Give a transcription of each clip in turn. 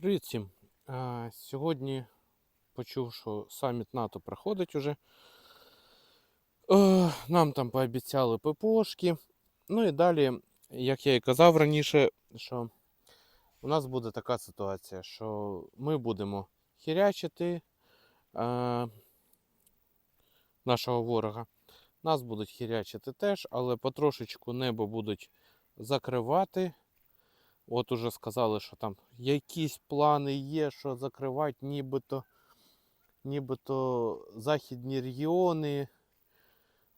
Привіт всім. Сьогодні почув, що саміт НАТО проходить уже. Нам там пообіцяли ППОшки. Ну і далі, як я і казав раніше, що у нас буде така ситуація, що ми будемо хірячити нашого ворога. Нас будуть хірячити теж, але потрошечку небо будуть закривати. От уже сказали, що там якісь плани є, що закривати нібито, нібито західні регіони,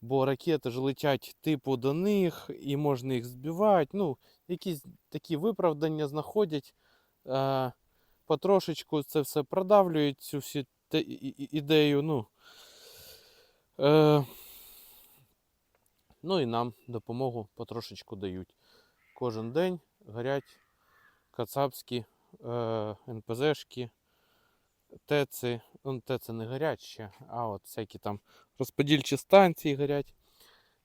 бо ракети ж летять типу до них і можна їх збивати. Ну, якісь такі виправдання знаходять. Е, потрошечку це все продавлюють, цю всю те- і- ідею. Ну, е, ну і нам допомогу потрошечку дають. Кожен день горять кацапські е, НПЗшки, ТЕЦи. Ну, ТЕЦи не горять ще, а от всякі там розподільчі станції горять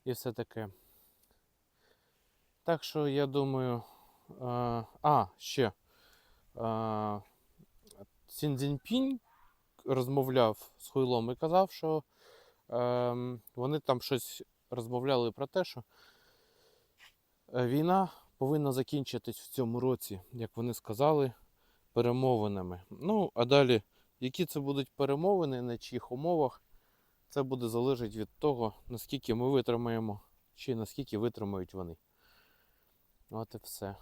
і все таке. Так що я думаю. Е, а, ще. Е, Сін Цзіньпінь розмовляв з Хуйлом і казав, що е, вони там щось розмовляли про те, що е, війна повинна закінчитись в цьому році, як вони сказали, перемовинами. Ну, а далі, які це будуть перемовини, на чиїх умовах, це буде залежати від того, наскільки ми витримаємо, чи наскільки витримають вони. От і все.